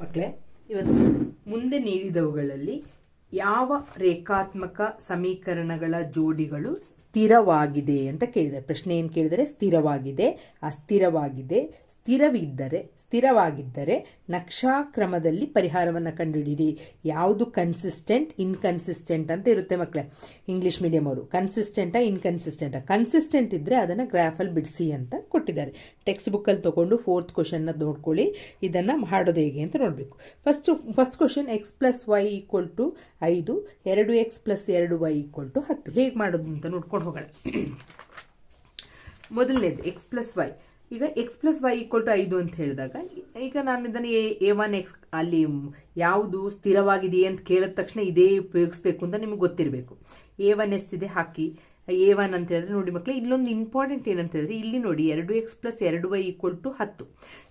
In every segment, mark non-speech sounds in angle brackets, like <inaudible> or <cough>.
ಮಕ್ಕಳೇ ಇವತ್ತು ಮುಂದೆ ನೀಡಿದವುಗಳಲ್ಲಿ ಯಾವ ರೇಖಾತ್ಮಕ ಸಮೀಕರಣಗಳ ಜೋಡಿಗಳು ಸ್ಥಿರವಾಗಿದೆ ಅಂತ ಕೇಳಿದ್ದಾರೆ. ಪ್ರಶ್ನೆ ಏನು ಕೇಳಿದರೆ, ಸ್ಥಿರವಾಗಿದೆ, ಅಸ್ಥಿರವಾಗಿದೆ ಸ್ಥಿರವಿದ್ದರೆ, ಸ್ಥಿರವಾಗಿದ್ದರೆ ನಕ್ಷಾಕ್ರಮದಲ್ಲಿ ಪರಿಹಾರವನ್ನು ಕಂಡುಹಿಡಿಯಿರಿ ಯಾವುದು ಕನ್ಸಿಸ್ಟೆಂಟ್ ಇನ್ಕನ್ಸಿಸ್ಟೆಂಟ್ ಅಂತ ಇರುತ್ತೆ ಮಕ್ಕಳೇ ಇಂಗ್ಲಿಷ್ ಮೀಡಿಯಂ ಅವರು ಕನ್ಸಿಸ್ಟೆಂಟಾ ಇನ್ಕನ್ಸಿಸ್ಟೆಂಟಾ ಕನ್ಸಿಸ್ಟೆಂಟ್ ಇದ್ದರೆ ಅದನ್ನು ಗ್ರಾಫಲ್ಲಿ ಬಿಡಿಸಿ ಅಂತ ಕೊಟ್ಟಿದ್ದಾರೆ. ಟೆಕ್ಸ್ಟ್ ಬುಕ್ಕಲ್ಲಿ ತೊಗೊಂಡು ಫೋರ್ತ್ ಕ್ವಶನ್ನ ನೋಡ್ಕೊಳ್ಳಿ. ಇದನ್ನು ಮಾಡೋದು ಹೇಗೆ ಅಂತ ನೋಡಬೇಕು. First first question X plus Y equal to ಐದು, ಎರಡು ಎಕ್ಸ್ ಪ್ಲಸ್ ಎರಡು ವೈ ಈಕ್ವಲ್ ಟು ಹತ್ತು. ಹೇಗೆ ಮಾಡೋದು ಅಂತ ನೋಡ್ಕೊಂಡು ಹೋಗೋಣ. <coughs> ಮೊದಲನೇದು ಎಕ್ಸ್ ಪ್ಲಸ್ ವೈ ಈಗ X plus Y equal to ಐದು ಅಂತ ಹೇಳಿದಾಗ, ಈಗ ನಾನು ಇದನ್ನು ಎ ಒನ್ ಎಕ್ಸ್ ಅಲ್ಲಿ ಯಾವುದು ಸ್ಥಿರವಾಗಿದೆಯೇ ಅಂತ ಕೇಳಿದ ತಕ್ಷಣ ಇದೇ ಉಪಯೋಗಿಸ್ಬೇಕು ಅಂತ ನಿಮಗೆ ಗೊತ್ತಿರಬೇಕು. ಎ ಒನ್ ಎಷ್ಟಿದೆ ಹಾಕಿ. ಎ ಒನ್ ಅಂತ ಹೇಳಿದ್ರೆ ನೋಡಿ ಮಕ್ಕಳು ಇಲ್ಲೊಂದು ಇಂಪಾರ್ಟೆಂಟ್ ಏನಂತ ಹೇಳಿದ್ರೆ, ಇಲ್ಲಿ ನೋಡಿ ಎರಡು ಎಕ್ಸ್ ಪ್ಲಸ್ ಎರಡು ವೈ ಈಕ್ವಲ್ ಟು ಹತ್ತು.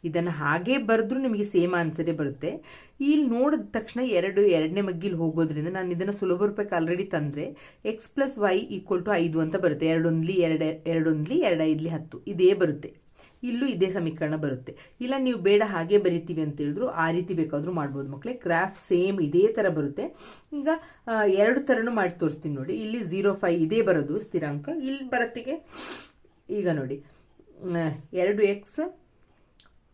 ಇದನ್ನು ಹಾಗೆ ಬರೆದ್ರೂ ನಿಮಗೆ ಸೇಮ್ ಆನ್ಸರೇ ಬರುತ್ತೆ. ಇಲ್ಲಿ ನೋಡಿದ ತಕ್ಷಣ ಎರಡು, ಎರಡನೇ ಮಗ್ಗಿಲಿ ಹೋಗೋದ್ರಿಂದ ನಾನು ಇದನ್ನು ಸುಲಭ ರೂಪಾಯಿಗೆ ಆಲ್ರೆಡಿ ತಂದರೆ X plus Y equal to ಐದು ಅಂತ ಬರುತ್ತೆ. ಎರಡೊಂದ್ಲಿ ಎರಡು ಎರಡೊಂದ್ಲಿ ಎರಡು ಐದ್ಲಿ ಹತ್ತು. ಇದೇ ಬರುತ್ತೆ. ಇಲ್ಲೂ ಇದೇ ಸಮೀಕರಣ ಬರುತ್ತೆ. ಇಲ್ಲ ನೀವು ಬೇಡ ಹಾಗೆ ಬರಿತೀವಿ ಅಂತ ಹೇಳಿದ್ರು ಆ ರೀತಿ ಬೇಕಾದರೂ ಮಾಡ್ಬೋದು ಮಕ್ಕಳೇ ಕ್ರಾಫ್ಟ್ ಸೇಮ್ ಇದೇ ಥರ ಬರುತ್ತೆ. ಈಗ ಎರಡು ಥರನೂ ಮಾಡಿ ತೋರಿಸ್ತೀನಿ ನೋಡಿ. ಇಲ್ಲಿ ಝೀರೋ ಫೈವ್ ಇದೇ ಬರೋದು ಸ್ಥಿರಾಂಕ. ಇಲ್ಲಿ ಬರತ್ತಿಗೆ ಈಗ ನೋಡಿ. ಎರಡು ಎಕ್ಸ್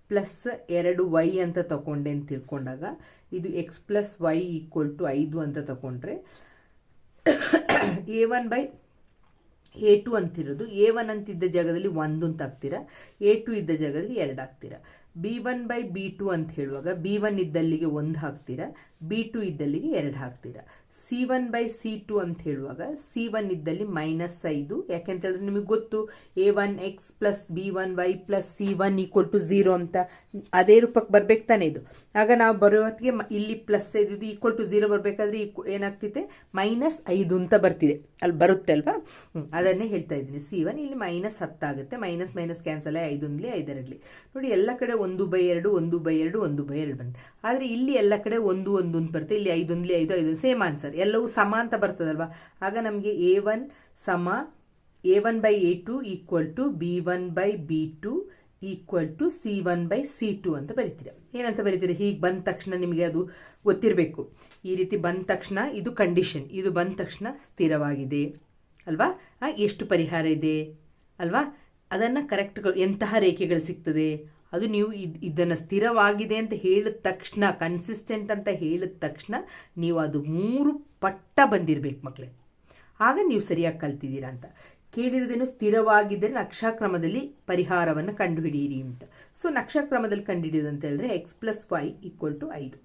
ಪ್ಲಸ್ ಎರಡು ವೈ ಅಂತ ತಗೊಂಡೆ ಅಂತ ತಿಳ್ಕೊಂಡಾಗ ಇದು X plus Y equal to ಐದು ಅಂತ ತಗೊಂಡ್ರೆ A one by A two ಅಂತಿರೋದು. A one ಅಂತಿದ್ದ ಜಾಗದಲ್ಲಿ ಒಂದು ಅಂತ ಹಾಕ್ತೀರಾ? ಎ ಟು ಇದ್ದ ಜಾಗದಲ್ಲಿ ಎರಡು ಹಾಕ್ತೀರಾ? B one by B two ಅಂತ ಹೇಳುವಾಗ ಬಿ ಒನ್ ಇದ್ದಲ್ಲಿಗೆ ಒಂದು ಹಾಕ್ತೀರಾ? ಬಿ ಟು ಇದ್ದಲ್ಲಿಗೆ ಎರಡು ಹಾಕ್ತೀರಾ? C one by C two ಅಂತ ಹೇಳುವಾಗ ಸಿ ಒನ್ ಇದ್ದಲ್ಲಿ ಮೈನಸ್ ಐದು. ಯಾಕೆಂತ ಹೇಳಿದ್ರೆ ನಿಮಗೆ ಗೊತ್ತು, A one X plus B one Y plus C one equal to zero ಅಂತ ಅದೇ ರೂಪಕ್ಕೆ ಬರ್ಬೇಕು ತಾನೇ ಇದು. ಆಗ ನಾವು ಬರೋ ಹೊತ್ತಿಗೆ ಇಲ್ಲಿ ಪ್ಲಸ್ ಇದು ಈಕ್ವಲ್ ಟು ಝೀರೋ ಬರಬೇಕಾದ್ರೆ ಏನಾಗ್ತಿದೆ? ಮೈನಸ್ ಐದು ಅಂತ ಬರ್ತಿದೆ. ಅಲ್ಲಿ ಬರುತ್ತೆ ಅಲ್ವಾ? ಅದನ್ನೇ ಹೇಳ್ತಾ ಇದ್ದೀನಿ. ಸಿ ಒನ್ ಇಲ್ಲಿ ಮೈನಸ್ ಹತ್ತಾಗುತ್ತೆ ಮೈನಸ್ ಮೈನಸ್ ಕ್ಯಾನ್ಸಲ್ ಆಗಿ ಐದೊಂದ್ಲಿ ಐದರಲ್ಲಿ ನೋಡಿ, ಎಲ್ಲ ಕಡೆ ಒಂದು ಬೈ ಎರಡು, ಒಂದು ಬೈ ಎರಡು, ಒಂದು ಬೈ ಎರಡು ಬಂತು. ಆದರೆ ಇಲ್ಲಿ ಎಲ್ಲ ಕಡೆ ಒಂದು ಒಂದು ಅಂತ ಬರುತ್ತೆ ಇಲ್ಲಿ ಐದೊಂದ್ಲಿ ಐದು ಐದು ಸೇಮ್ ಆನ್ಸರ್ ಎಲ್ಲವೂ ಸಮ ಅಂತ ಬರ್ತದಲ್ವಾ? ಆಗ ನಮಗೆ ಎ ಒನ್ ಸಮ A one by A two equal to B one by B two equal to C one by C two ಅಂತ ಬರಿತೀರ. ಏನಂತ ಬರೀತೀರಿ? ಹೀಗೆ ಬಂದ ತಕ್ಷಣ ನಿಮಗೆ ಅದು ಗೊತ್ತಿರಬೇಕು. ಈ ರೀತಿ ಬಂದ ತಕ್ಷಣ ಇದು ಕಂಡೀಷನ್ ಇದು ಬಂದ ತಕ್ಷಣ ಸ್ಥಿರವಾಗಿದೆ. ಅಲ್ವಾ? ಎಷ್ಟು ಪರಿಹಾರ ಇದೆ? ಅಲ್ವಾ? ಅದನ್ನು ಕರೆಕ್ಟ್ ಎಂತಹ ರೇಖೆಗಳು ಸಿಗ್ತದೆ? ಅದು ನೀವು ಇದನ್ನು ಸ್ಥಿರವಾಗಿದೆ ಅಂತ ಹೇಳಿದ ತಕ್ಷಣ ಕನ್ಸಿಸ್ಟೆಂಟ್ ಅಂತ ಹೇಳಿದ ತಕ್ಷಣ ನೀವು ಅದು ಮೂರು ಪಟ್ಟ ಬಂದಿರಬೇಕು ಮಕ್ಕಳೇ ಆಗ ನೀವು ಸರಿಯಾಗಿ ಕಲ್ತಿದ್ದೀರಾ ಅಂತ. ಕೇಳಿರೋದೇನು ಸ್ಥಿರವಾಗಿದ್ದರೆ ನಕ್ಷಾಕ್ರಮದಲ್ಲಿ ಪರಿಹಾರವನ್ನು ಕಂಡುಹಿಡಿಯಿರಿ ಅಂತ. ಸೊ ನಕ್ಷಾಕ್ರಮದಲ್ಲಿ ಕಂಡುಹಿಡಿಯೋದು ಅಂತ ಹೇಳಿದ್ರೆ X plus Y equal to ಐದು.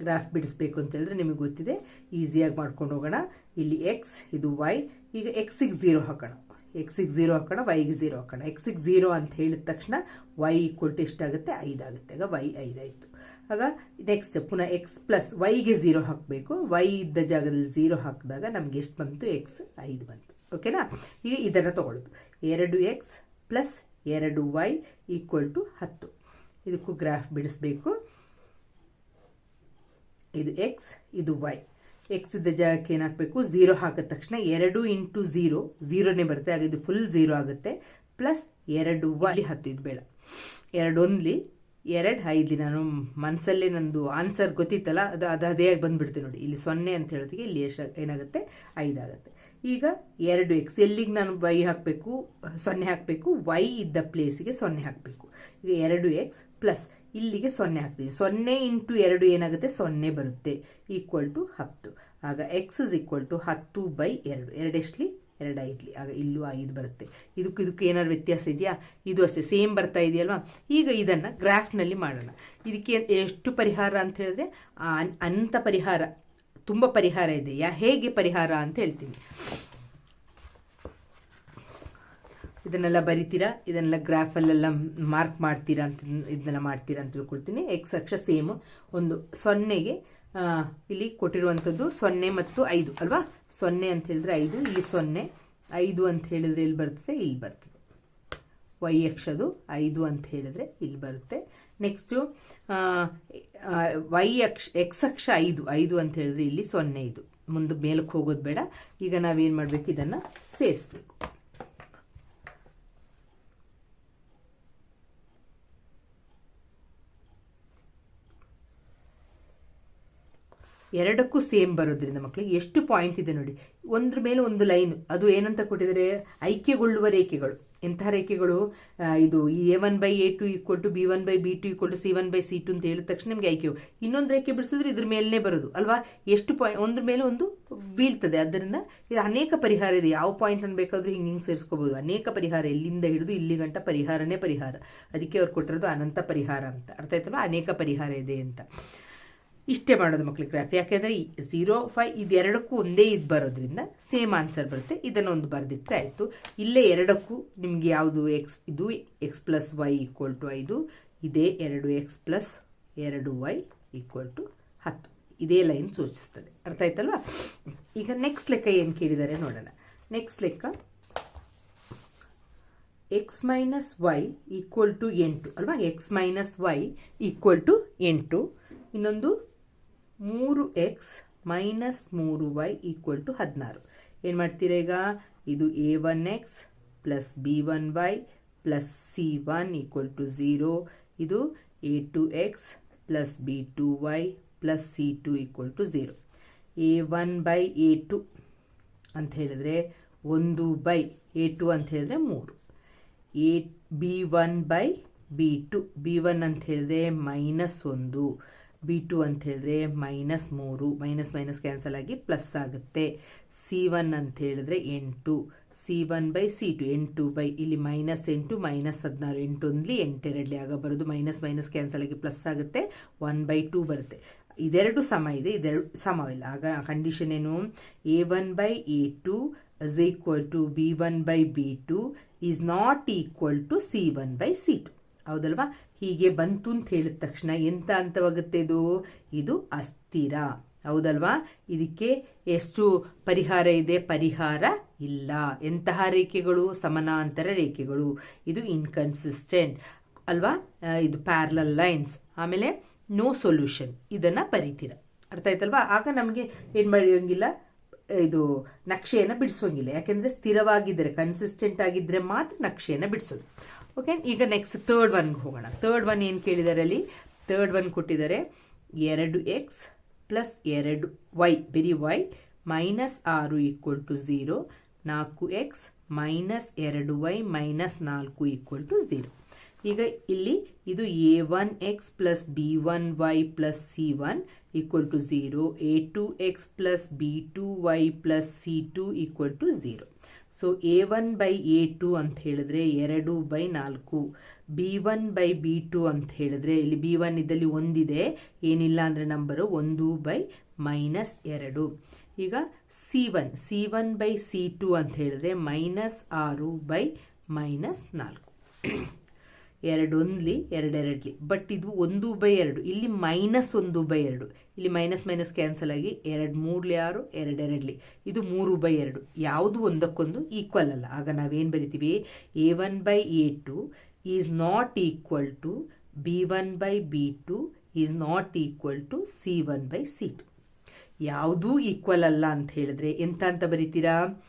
ಗ್ರಾಫ್ ಬಿಡಿಸ್ಬೇಕು ಅಂತ ಹೇಳಿದ್ರೆ ನಿಮಗೆ ಗೊತ್ತಿದೆ. ಈಸಿಯಾಗಿ ಮಾಡ್ಕೊಂಡು ಹೋಗೋಣ. ಇಲ್ಲಿ ಎಕ್ಸ್ ಇದು ವೈ ಈಗ ಎಕ್ಸಿಗೆ ಝೀರೋ ಹಾಕೋಣ. ಎಕ್ಸಿಗೆ ಝೀರೋ ಹಾಕೋಣ ವೈಗೆ ಝೀರೋ ಹಾಕೋಣ. ಎಕ್ಸಿಗೆ ಝೀರೋ ಅಂತ ಹೇಳಿದ ತಕ್ಷಣ ವೈ ಈಕ್ವಲ್ ಟು ಎಷ್ಟಾಗುತ್ತೆ? ಐದಾಗುತ್ತೆ. ಆಗ ವೈ ಐದಾಯಿತು. ಆಗ ನೆಕ್ಸ್ಟ್ ಪುನಃ ಎಕ್ಸ್ ಪ್ಲಸ್ ವೈಗೆ ಝೀರೋ ಹಾಕಬೇಕು. ವೈ ಇದ್ದ ಜಾಗದಲ್ಲಿ ಝೀರೋ ಹಾಕಿದಾಗ ನಮ್ಗೆ ಎಷ್ಟು ಬಂತು? ಎಕ್ಸ್ ಐದು ಬಂತು. ಓಕೆನಾ? ಈಗ ಇದನ್ನು ತಗೊಳ್ಳೋದು. ಎರಡು ಎಕ್ಸ್ ಪ್ಲಸ್ ಎರಡು ವೈ ಈಕ್ವಲ್ ಟು ಹತ್ತು. ಇದಕ್ಕೂ ಗ್ರಾಫ್ ಬಿಡಿಸ್ಬೇಕು. ಇದು ಎಕ್ಸ್ ಇದು ವೈ ಎಕ್ಸ್ ಇದ್ದ ಜಾಗಕ್ಕೆ ಏನಾಗಬೇಕು? ಝೀರೋ ಹಾಕಿದ ತಕ್ಷಣ ಎರಡು ಇಂಟು ಝೀರೋ ಝೀರೋನೇ ಬರುತ್ತೆ. ಹಾಗೆ ಇದು ಫುಲ್ ಝೀರೋ ಆಗುತ್ತೆ. ಪ್ಲಸ್ ಎರಡು ವೈ ಹತ್ತು ಇದು ಬೇಡ. ಎರಡೊಂದ್ಲಿ ಎರಡು ಐದು ನಾನು ಮನಸ್ಸಲ್ಲೇ ನಂದು ಆನ್ಸರ್ ಗೊತ್ತಿತ್ತಲ್ಲ? ಅದು ಅದು ಅದೇ ಆಗಿ ಬಂದುಬಿಡ್ತೀನಿ ನೋಡಿ. ಇಲ್ಲಿ ಸೊನ್ನೆ ಅಂತ ಹೇಳೋದಕ್ಕೆ ಇಲ್ಲಿ ಎಷ್ಟು ಏನಾಗುತ್ತೆ? ಐದಾಗುತ್ತೆ ಈಗ ಎರಡು ಎಕ್ಸ್ ಎಲ್ಲಿಗೆ ನಾನು ವೈ ಹಾಕಬೇಕು? ಸೊನ್ನೆ ಹಾಕಬೇಕು. ವೈ ಇದ್ದ ಪ್ಲೇಸಿಗೆ ಸೊನ್ನೆ ಹಾಕಬೇಕು. ಈಗ ಎರಡು ಎಕ್ಸ್ ಪ್ಲಸ್ ಇಲ್ಲಿಗೆ ಸೊನ್ನೆ ಹಾಕ್ತೀವಿ ಸೊನ್ನೆ ಇಂಟು ಎರಡು ಏನಾಗುತ್ತೆ? ಸೊನ್ನೆ ಬರುತ್ತೆ. ಈಕ್ವಲ್ ಟು ಹತ್ತು. ಆಗ ಎಕ್ಸ್ ಇಸ್ ಈಕ್ವಲ್ ಟು ಹತ್ತು ಬೈ ಎರಡು. ಎರಡೆಷ್ಟಲಿ? ಎರಡು ಐದ್ಲಿ ಆಗ ಇಲ್ಲೂ ಐದು ಬರುತ್ತೆ. ಇದಕ್ಕೂ ಇದಕ್ಕೂ ಏನಾದ್ರು ವ್ಯತ್ಯಾಸ ಇದೆಯಾ? ಇದು ಅಷ್ಟೇ. ಸೇಮ್ ಬರ್ತಾ ಇದೆಯಲ್ವಾ? ಈಗ ಇದನ್ನು ಗ್ರಾಫ್ನಲ್ಲಿ ಮಾಡೋಣ. ಇದಕ್ಕೆ ಎಷ್ಟು ಪರಿಹಾರ ಅಂತ ಹೇಳಿದ್ರೆ ಅಂಥ ಪರಿಹಾರ. ತುಂಬ ಪರಿಹಾರ ಇದೆಯಾ ಹೇಗೆ ಪರಿಹಾರ ಅಂತ ಹೇಳ್ತೀನಿ. ಇದನ್ನೆಲ್ಲ ಬರಿತೀರಾ? ಇದನ್ನೆಲ್ಲ ಗ್ರಾಫಲ್ಲೆಲ್ಲ ಮಾರ್ಕ್ ಮಾಡ್ತೀರಾ ಅಂತ ಇದನ್ನೆಲ್ಲ ಮಾಡ್ತೀರಾ ಅಂತ ತಿಳ್ಕೊಳ್ತೀನಿ. ಎಕ್ಸ್ ಅಕ್ಷ ಸೇಮ್ ಒಂದು ಸೊನ್ನೆಗೆ ಇಲ್ಲಿ ಕೊಟ್ಟಿರುವಂಥದ್ದು ಸೊನ್ನೆ ಮತ್ತು ಐದು ಅಲ್ವಾ? ಸೊನ್ನೆ ಅಂತ ಹೇಳಿದ್ರೆ ಐದು ಇಲ್ಲಿ ಸೊನ್ನೆ, ಐದು ಅಂತ ಹೇಳಿದ್ರೆ ಇಲ್ಲಿ ಬರ್ತದೆ? ಇಲ್ಲಿ ಬರ್ತದೆ. ವೈ ಅಕ್ಷದು ಐದು ಅಂತ ಹೇಳಿದ್ರೆ ಇಲ್ಲಿ ಬರುತ್ತೆ. ನೆಕ್ಸ್ಟು ವೈ ಅಕ್ಷ ಎಕ್ಸ್ ಅಕ್ಷ ಐದು ಐದು ಅಂತ ಹೇಳಿದ್ರೆ ಇಲ್ಲಿ ಸೊನ್ನೆ ಇದು. ಮುಂದೆ ಮೇಲಕ್ಕೆ ಹೋಗೋದು ಬೇಡ. ಈಗ ನಾವೇನು ಮಾಡಬೇಕು? ಇದನ್ನು ಸೇರಿಸ್ಬೇಕು. ಎರಡಕ್ಕೂ ಸೇಮ್ ಬರೋದ್ರಿಂದ ಮಕ್ಕಳಿಗೆ ಎಷ್ಟು ಪಾಯಿಂಟ್ ಇದೆ ನೋಡಿ. ಒಂದ್ರ ಮೇಲೆ ಒಂದು ಲೈನ್ ಅದು ಏನಂತ ಕೊಟ್ಟಿದ್ದಾರೆ? ಐಕ್ಯಗೊಳ್ಳುವ ರೇಖೆಗಳು. ಎಂತಹ ರೇಖೆಗಳು? ಇದು ಈ A one by A two equal to B one by B two equal to C one by C two ಅಂತ ಹೇಳಿದ ತಕ್ಷಣ ನಿಮಗೆ ಐಕ್ಯವು ಇನ್ನೊಂದು ರೇಖೆ ಬಿಡಿಸಿದ್ರೆ ಇದ್ರ ಮೇಲೇ ಬರೋದು, ಅಲ್ವಾ? ಎಷ್ಟು ಪಾಯಿಂಟ್ ಒಂದ್ರ ಮೇಲೆ ಒಂದು ಬೀಳ್ತದೆ. ಅದರಿಂದ ಇದು ಅನೇಕ ಪರಿಹಾರ ಇದೆ. ಯಾವ ಪಾಯಿಂಟ್ ಅನ್ನಬೇಕಾದರೂ ಹಿಂಗೆ ಹಿಂಗೆ ಸೇರಿಸ್ಕೋಬಹುದು ಅನೇಕ ಪರಿಹಾರ. ಇಲ್ಲಿಂದ ಹಿಡಿದು, ಇಲ್ಲಿ ಗಂಟ ಪರಿಹಾರನೇ ಪರಿಹಾರ. ಅದಕ್ಕೆ ಅವ್ರು ಕೊಟ್ಟಿರೋದು ಅನಂತ ಪರಿಹಾರ ಅಂತ. ಅರ್ಥ ಆಯ್ತಲ್ವಾ? ಅನೇಕ ಪರಿಹಾರ ಇದೆ ಅಂತ. ಇಷ್ಟೇ ಮಾಡೋದು ಮಕ್ಳಿಗೆ ಗ್ರಾಫ್ ಯಾಕೆಂದರೆ ಝೀರೋ ಫೈ ಇದೆರಡಕ್ಕೂ ಒಂದೇ ಇದು ಬರೋದ್ರಿಂದ ಸೇಮ್ ಆನ್ಸರ್ ಬರುತ್ತೆ. ಇದನ್ನು ಒಂದು ಬರೆದಿಟ್ಟರೆ ಆಯಿತು. ಇಲ್ಲೇ ಎರಡಕ್ಕೂ ನಿಮಗೆ ಯಾವುದು ಎಕ್ಸ್ ಇದು X plus Y equal to ಐದು, ಇದೇ ಎರಡು ಎಕ್ಸ್ ಪ್ಲಸ್ ಎರಡು ವೈ ಈಕ್ವಲ್ ಟು ಹತ್ತು. ಇದೇ ಲೈನ್ ಸೂಚಿಸ್ತದೆ. ಅರ್ಥ ಆಯ್ತಲ್ವಾ? ಈಗ ನೆಕ್ಸ್ಟ್ ಲೆಕ್ಕ ಏನು ಕೇಳಿದ್ದಾರೆ ನೋಡೋಣ. ನೆಕ್ಸ್ಟ್ ಲೆಕ್ಕ X minus Y equal to ಎಂಟು. ಅಲ್ವಾ? X minus Y equal to ಎಂಟು. ಇನ್ನೊಂದು ಮೂರು ಎಕ್ಸ್ ಮೈನಸ್ ಮೂರು ವೈ ಈಕ್ವಲ್ ಟು ಹದಿನಾರು. ಏನು ಮಾಡ್ತೀರ ಈಗ? ಇದು A one X plus B one Y plus C one equal to zero. ಇದು A two X plus B two Y plus C two equal to zero. A one by A two ಅಂತ ಹೇಳಿದ್ರೆ ಒಂದು by A two ಅಂತ ಹೇಳಿದ್ರೆ ಮೂರು. A B one by B two. B one ಅಂತ ಹೇಳಿದ್ರೆ minus ಒಂದು. ಬಿ ಟು ಅಂತ ಹೇಳಿದ್ರೆ ಮೈನಸ್ ಮೂರು, ಮೈನಸ್ ಮೈನಸ್ ಕ್ಯಾನ್ಸಲ್ ಆಗಿ ಪ್ಲಸ್ ಆಗುತ್ತೆ. ಸಿ ಒನ್ ಅಂತ ಹೇಳಿದ್ರೆ ಎಂಟು, C one by C two, ಎಂಟು ಬೈ, ಇಲ್ಲಿ ಮೈನಸ್ ಎಂಟು, ಮೈನಸ್ ಹದಿನಾರು, ಎಂಟು ಎಂಟೆರಡ್ಲಿ ಆಗ ಬರೋದು ಮೈನಸ್ ಮೈನಸ್ ಕ್ಯಾನ್ಸಲ್ ಆಗಿ ಪ್ಲಸ್ ಆಗುತ್ತೆ, ಒನ್ ಬೈ ಟೂ ಬರುತ್ತೆ. ಇದೆರಡು ಸಮ ಇದೆ, ಇದೆರಡು ಸಮವಿಲ್ಲ. ಆಗ ಕಂಡೀಷನ್ ಏನು? A one by A two is equal to B one by B two is not equal to C one by C two. ಹೌದಲ್ವಾ? ಹೀಗೆ ಬಂತು ಅಂತ ಹೇಳಿದ ತಕ್ಷಣ ಎಂತ ಅಂತವಾಗುತ್ತೆ ಇದು ಇದು ಅಸ್ಥಿರ. ಹೌದಲ್ವಾ? ಇದಕ್ಕೆ ಎಷ್ಟು ಪರಿಹಾರ ಇದೆ? ಪರಿಹಾರ ಇಲ್ಲ. ಎಂತಹ ರೇಖೆಗಳು? ಸಮಾನಾಂತರ ರೇಖೆಗಳು. ಇದು ಇನ್ಕನ್ಸಿಸ್ಟೆಂಟ್ ಅಲ್ವಾ? ಇದು ಪ್ಯಾರಲಲ್ ಲೈನ್ಸ್ ಆಮೇಲೆ ನೋ ಸೊಲ್ಯೂಷನ್ ಇದನ್ನ ಬರೀತೀರ ಅರ್ಥ ಆಯ್ತಲ್ವಾ? ಆಗ ನಮಗೆ ಏನು ಮಾಡಿಯೋಂಗಿಲ್ಲ? ಇದು ನಕ್ಷೆಯನ್ನು ಬಿಡಿಸೋಂಗಿಲ್ಲ. ಯಾಕೆಂದರೆ ಸ್ಥಿರವಾಗಿದ್ದರೆ ಕನ್ಸಿಸ್ಟೆಂಟ್ ಆಗಿದ್ದರೆ ಮಾತ್ರ ನಕ್ಷೆಯನ್ನು ಬಿಡಿಸೋದು. ಓಕೆ ಈಗ ನೆಕ್ಸ್ಟ್ ತರ್ಡ್ ಒನ್ಗೆ ಹೋಗೋಣ. ತರ್ಡ್ ಒನ್ ಏನು ಕೇಳಿದಾರೆ ಅಲ್ಲಿ ತರ್ಡ್ ಒನ್ ಕೊಟ್ಟಿದ್ದಾರೆ. ಎರಡು ಎಕ್ಸ್ ಪ್ಲಸ್ ಎರಡು ವೈ ಬರೀ ವೈ ಮೈನಸ್ ಆರು ಈಕ್ವಲ್ ಟು ಝೀರೋ ನಾಲ್ಕು ಎಕ್ಸ್ ಮೈನಸ್ ಎರಡು ವೈ ಮೈನಸ್ ನಾಲ್ಕು ಈಕ್ವಲ್ ಟು ಝೀರೋ ಈಗ ಇಲ್ಲಿ ಇದು A one X plus B one Y plus C one equal to zero A two X plus B two Y plus C two equal to zero so A one by A two ಅಂತ ಹೇಳಿದ್ರೆ ಎರಡು by ನಾಲ್ಕು. B one by B two ಅಂತ ಹೇಳಿದ್ರೆ ಇಲ್ಲಿ B one ಇದ್ದಲ್ಲಿ ಒಂದಿದೆ. ಏನಿಲ್ಲ ಅಂದರೆ ನಂಬರು ಒಂದು ಬೈ ಮೈನಸ್ ಎರಡು. ಈಗ C one C one by C two ಅಂತ ಹೇಳಿದ್ರೆ ಮೈನಸ್ ಆರು ಬೈ ಮೈನಸ್ ನಾಲ್ಕು. ಎರಡೊಂದ್ಲಿ ಎರಡೆರಡ್ಲಿ ಬಟ್ ಇದು ಒಂದು ಬೈ ಎರಡು. ಇಲ್ಲಿ ಮೈನಸ್ ಒಂದು ಬೈ ಎರಡು. ಇಲ್ಲಿ ಮೈನಸ್ ಮೈನಸ್ ಕ್ಯಾನ್ಸಲ್ ಆಗಿ ಎರಡು ಮೂರ್ಲಿ ಆರು ಎರಡೆರಡ್ಲಿ ಇದು ಮೂರು ಬೈ ಎರಡು. ಯಾವುದು ಒಂದಕ್ಕೊಂದು ಈಕ್ವಲ್ ಅಲ್ಲ. ಆಗ ನಾವೇನು ಬರಿತೀವಿ? A one by A two is not equal to B one by B two is not equal to C one by C two ಯಾವುದೂ ಈಕ್ವಲ್ ಅಲ್ಲ ಅಂತ ಹೇಳಿದ್ರೆ ಎಂತ ಅಂತ ಬರಿತೀರಾ?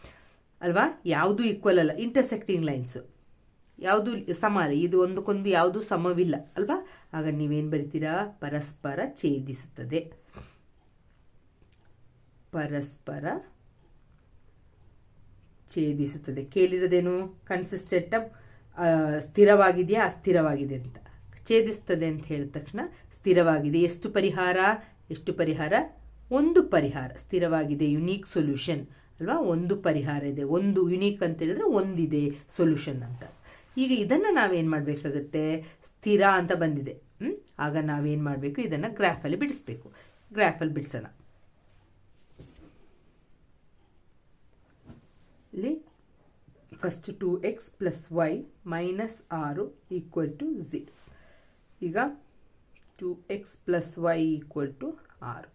ಅಲ್ವಾ? ಯಾವುದೂ ಈಕ್ವಲ್ ಅಲ್ಲ. ಇಂಟರ್ಸೆಕ್ಟಿಂಗ್ ಲೈನ್ಸ್ ಯಾವುದು ಸಮ ಅಲ್ಲ ಇದು ಒಂದಕ್ಕೊಂದು ಯಾವುದು ಸಮವಿಲ್ಲ, ಅಲ್ವಾ? ಆಗ ನೀವೇನು ಬರಿತೀರಾ? ಪರಸ್ಪರ ಛೇದಿಸುತ್ತದೆ. ಪರಸ್ಪರ ಛೇದಿಸುತ್ತದೆ. ಕೇಳಿರೋದೇನು? ಕನ್ಸಿಸ್ಟೆಂಟ್ ಸ್ಥಿರವಾಗಿದೆಯಾ? ಅಸ್ಥಿರವಾಗಿದೆ ಅಂತ. ಛೇದಿಸ್ತದೆ ಅಂತ ಹೇಳಿದ ತಕ್ಷಣ ಸ್ಥಿರವಾಗಿದೆ. ಎಷ್ಟು ಪರಿಹಾರ? ಎಷ್ಟು ಪರಿಹಾರ? ಒಂದು ಪರಿಹಾರ. ಸ್ಥಿರವಾಗಿದೆ ಯುನೀಕ್ ಸೊಲ್ಯೂಷನ್ ಅಲ್ವಾ? ಒಂದು ಪರಿಹಾರ ಇದೆ. ಒಂದು ಯುನೀಕ್ ಅಂತ ಹೇಳಿದ್ರೆ ಒಂದಿದೆ ಸೊಲ್ಯೂಷನ್ ಅಂತ. ಈಗ ಇದನ್ನು ನಾವೇನು ಮಾಡಬೇಕಾಗುತ್ತೆ? ಸ್ಥಿರ ಅಂತ ಬಂದಿದೆ? ಆಗ ನಾವೇನು ಮಾಡಬೇಕು? ಇದನ್ನು ಗ್ರಾಫಲ್ಲಿ ಬಿಡಿಸ್ಬೇಕು. ಗ್ರಾಫಲ್ಲಿ ಬಿಡಿಸೋಣ. ಇಲ್ಲಿ first two X plus Y minus ಆರು ಈಕ್ವಲ್ ಟು ಝೀರೋ ಈಗ two X plus Y equal to ಆರು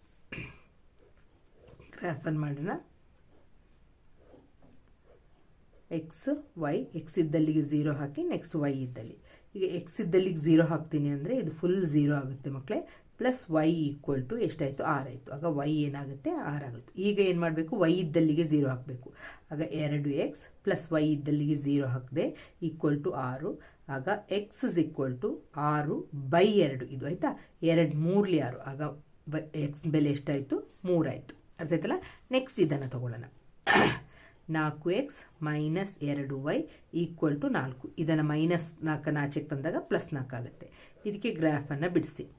ಗ್ರಾಫಲ್ಲಿ ಮಾಡೋಣ. ಎಕ್ಸ್ ವೈ ಎಕ್ಸ್ ಇದ್ದಲ್ಲಿಗೆ ಝೀರೋ ಹಾಕಿ ನೆಕ್ಸ್ಟ್ ವೈ ಇದ್ದಲ್ಲಿ. ಈಗ ಎಕ್ಸ್ ಇದ್ದಲ್ಲಿಗೆ ಝೀರೋ ಹಾಕ್ತೀನಿ ಅಂದರೆ ಇದು ಫುಲ್ ಝೀರೋ ಆಗುತ್ತೆ ಮಕ್ಕಳೇ ಪ್ಲಸ್ ವೈ ಈಕ್ವಲ್ ಟು ಎಷ್ಟಾಯಿತು? ಆರಾಯಿತು ಆಗ ವೈ ಏನಾಗುತ್ತೆ? ಆರಾಗುತ್ತೆ ಈಗ ಏನು ಮಾಡಬೇಕು? ವೈ ಇದ್ದಲ್ಲಿಗೆ ಝೀರೋ ಹಾಕಬೇಕು. ಆಗ ಎರಡು ಎಕ್ಸ್ ಪ್ಲಸ್ ವೈ ಇದ್ದಲ್ಲಿಗೆ ಝೀರೋ ಹಾಕಿದೆ ಈಕ್ವಲ್ ಟು ಆರು ಆಗ ಎಕ್ಸ್ ಇಸ್ ಈಕ್ವಲ್ ಟು ಆರು ಬೈ ಎರಡು. ಇದು ಆಯಿತಾ? ಎರಡು ಮೂರಲಿ ಆರು. ಆಗ ಎಕ್ಸ್ ಬೆಲೆ ಎಷ್ಟಾಯಿತು? ಮೂರಾಯಿತು ಅರ್ಥ ಆಯ್ತಲ್ಲ? ನೆಕ್ಸ್ಟ್ ಇದನ್ನು ತಗೊಳ್ಳೋಣ. ನಾಲ್ಕು ಎಕ್ಸ್ ಮೈನಸ್ ಎರಡು ವೈ ಈಕ್ವಲ್ ಟು ನಾಲ್ಕು. ಇದನ್ನು ಮೈನಸ್ ನಾಲ್ಕನ್ನು ಆಚೆಗೆ ತಂದಾಗ ಪ್ಲಸ್ ನಾಲ್ಕಾಗುತ್ತೆ. ಇದಕ್ಕೆ ಗ್ರಾಫನ್ನು ಬಿಡಿಸಿ.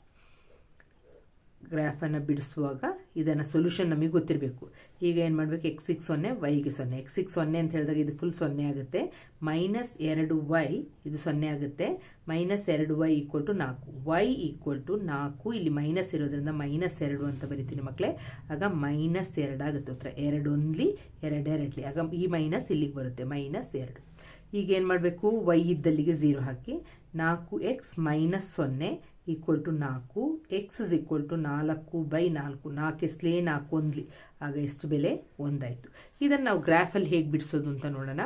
ಗ್ರಾಫನ್ನು ಬಿಡಿಸುವಾಗ ಇದನ್ನು ಸೊಲ್ಯೂಷನ್ ನಮಗೆ ಗೊತ್ತಿರಬೇಕು. ಈಗ ಏನು ಮಾಡಬೇಕು? ಎಕ್ಸ್ ಸಿಕ್ಸ್ ಸೊನ್ನೆ ವೈಗೆ ಸೊನ್ನೆ. ಎಕ್ಸ್ ಸಿಕ್ಸ್ ಸೊನ್ನೆ ಅಂತ ಹೇಳಿದಾಗ ಇದು ಫುಲ್ ಸೊನ್ನೆ ಆಗುತ್ತೆ. ಮೈನಸ್ ಎರಡು ವೈ ಇದು ಸೊನ್ನೆ ಆಗುತ್ತೆ. ಮೈನಸ್ ಎರಡು ವೈ ಈಕ್ವಲ್ ಟು ನಾಲ್ಕು. ವೈ ಈಕ್ವಲ್ ಟು ನಾಲ್ಕು, ಇಲ್ಲಿ ಮೈನಸ್ ಇರೋದ್ರಿಂದ ಮೈನಸ್ ಎರಡು ಅಂತ ಬರೀತೀನಿ ಮಕ್ಕಳೇ ಆಗ ಮೈನಸ್ ಎರಡು ಆಗುತ್ತೆ. ಹತ್ರ ಎರಡು ಒಂದ್ಲಿ ಎರಡೆರಡ್ಲಿ ಆಗ ಈ ಮೈನಸ್ ಇಲ್ಲಿಗೆ ಬರುತ್ತೆ. ಮೈನಸ್ ಎರಡು. ಈಗ ಏನು ಮಾಡಬೇಕು? ವೈ ಇದ್ದಲ್ಲಿಗೆ ಝೀರೋ ಹಾಕಿ. ನಾಲ್ಕು ಎಕ್ಸ್ ಮೈನಸ್ ಸೊನ್ನೆ ಈಕ್ವಲ್ ಟು ನಾಲ್ಕು, ಎಕ್ಸ್ ಇಸ್ ಈಕ್ವಲ್ ಟು ನಾಲ್ಕು ಬೈ ನಾಲ್ಕು ನಾಲ್ಕು ಎಸ್ಲೇ ನಾಲ್ಕು ಒಂದ್ಲಿ. ಆಗ ಎಷ್ಟು ಬೆಲೆ? ಒಂದಾಯಿತು. ಇದನ್ನು ನಾವು ಗ್ರಾಫಲ್ಲಿ ಹೇಗೆ ಬಿಡಿಸೋದು ಅಂತ ನೋಡೋಣ.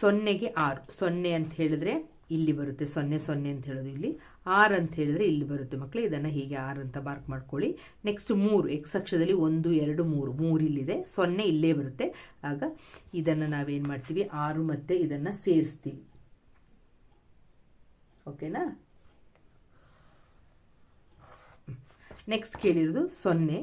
ಸೊನ್ನೆಗೆ ಆರು. ಸೊನ್ನೆ ಅಂತ ಹೇಳಿದ್ರೆ ಇಲ್ಲಿ ಬರುತ್ತೆ. ಸೊನ್ನೆ ಸೊನ್ನೆ ಅಂತ ಹೇಳೋದು ಇಲ್ಲಿ. ಆರು ಅಂತ ಹೇಳಿದ್ರೆ ಇಲ್ಲಿ ಬರುತ್ತೆ ಮಕ್ಕಳು ಇದನ್ನು ಹೀಗೆ ಆರು ಅಂತ ಮಾರ್ಕ್ ಮಾಡ್ಕೊಳ್ಳಿ. ನೆಕ್ಸ್ಟ್ ಮೂರು. ಎಕ್ಸ್ ಅಕ್ಷದಲ್ಲಿ ಒಂದು, ಎರಡು, ಮೂರು. ಮೂರು ಇಲ್ಲಿದೆ. ಸೊನ್ನೆ ಇಲ್ಲೇ ಬರುತ್ತೆ. ಆಗ ಇದನ್ನು ನಾವೇನು ಮಾಡ್ತೀವಿ? ಆರು ಮತ್ತು ಇದನ್ನು ಸೇರಿಸ್ತೀವಿ. ಓಕೆನಾ? ನೆಕ್ಸ್ಟ್ ಕೇಳಿರೋದು ಸೊನ್ನೆ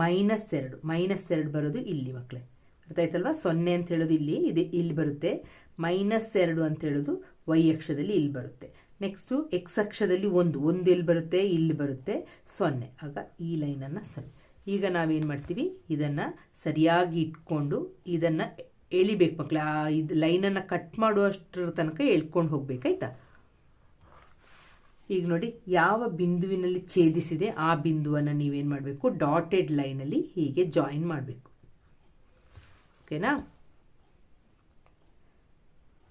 ಮೈನಸ್ ಎರಡು. ಮೈನಸ್ ಎರಡು ಬರೋದು ಇಲ್ಲಿ ಮಕ್ಕಳೇ ಅರ್ಥ ಆಯ್ತಲ್ವಾ? ಸೊನ್ನೆ ಅಂತ ಹೇಳೋದು ಇಲ್ಲಿ, ಇದೆ ಇಲ್ಲಿ ಬರುತ್ತೆ. ಮೈನಸ್ ಎರಡು ಅಂತ ಹೇಳೋದು ವೈ ಅಕ್ಷದಲ್ಲಿ ಇಲ್ಲಿ ಬರುತ್ತೆ. ನೆಕ್ಸ್ಟು ಎಕ್ಸ್ ಅಕ್ಷದಲ್ಲಿ ಒಂದು. ಒಂದು ಎಲ್ಲಿ ಬರುತ್ತೆ? ಇಲ್ಲಿ ಬರುತ್ತೆ. ಸೊನ್ನೆ. ಆಗ ಈ ಲೈನನ್ನು ಸರಿ. ಈಗ ನಾವೇನು ಮಾಡ್ತೀವಿ? ಇದನ್ನು ಸರಿಯಾಗಿ ಇಟ್ಕೊಂಡು ಇದನ್ನು ಎಳಿಬೇಕು ಮಕ್ಕಳೇ ಆ ಇದು ಲೈನನ್ನು ಕಟ್ ಮಾಡುವಷ್ಟರ ತನಕ ಎಳ್ಕೊಂಡು ಹೋಗ್ಬೇಕಾಯ್ತಾ ಈಗ ನೋಡಿ ಯಾವ ಬಿಂದುವಿನಲ್ಲಿ ಛೇದಿಸಿದೆ ಆ ಬಿಂದುವನ್ನು ನೀವೇನು ಮಾಡಬೇಕು? ಡಾಟೆಡ್ ಲೈನಲ್ಲಿ ಹೀಗೆ ಜಾಯಿನ್ ಮಾಡಬೇಕು. ಓಕೆನಾ?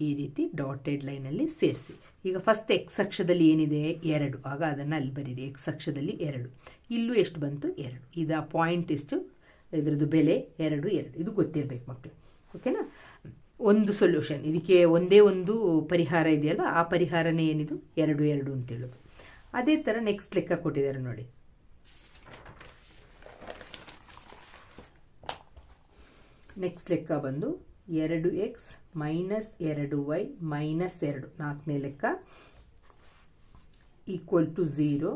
ಈ ರೀತಿ ಡಾಟೆಡ್ ಲೈನಲ್ಲಿ ಸೇರಿಸಿ. ಈಗ ಫಸ್ಟ್ ಎಕ್ಸ್ ಅಕ್ಷದಲ್ಲಿ ಏನಿದೆ? ಎರಡು. ಆಗ ಅದನ್ನು ಅಲ್ಲಿ ಬರೀರಿ. ಎಕ್ಸ್ ಅಕ್ಷದಲ್ಲಿ ಎರಡು. ಇಲ್ಲೂ ಎಷ್ಟು ಬಂತು? ಎರಡು. ಇದು ಪಾಯಿಂಟ್ ಎಷ್ಟು? ಇದರದ್ದು ಬೆಲೆ ಎರಡು ಎರಡು. ಇದು ಗೊತ್ತಿರಬೇಕು ಮಕ್ಕಳು ಓಕೆನಾ? ಒಂದು ಸೊಲ್ಯೂಷನ್ ಇದಕ್ಕೆ ಒಂದೇ ಒಂದು ಪರಿಹಾರ ಇದೆಯಲ್ಲ, ಆ ಪರಿಹಾರನೇ ಏನಿದು? ಎರಡು ಎರಡು ಅಂತ ಹೇಳೋದು. ಅದೇ ಥರ ನೆಕ್ಸ್ಟ್ ಲೆಕ್ಕ ಕೊಟ್ಟಿದ್ದಾರೆ ನೋಡಿ. ನೆಕ್ಸ್ಟ್ ಲೆಕ್ಕ ಬಂದು ಎರಡು ಎಕ್ಸ್ ಮೈನಸ್ ಎರಡು ವೈ ಮೈನಸ್ ಎರಡು. ನಾಲ್ಕನೇ ಲೆಕ್ಕ ಈಕ್ವಲ್ ಟು ಝೀರೋ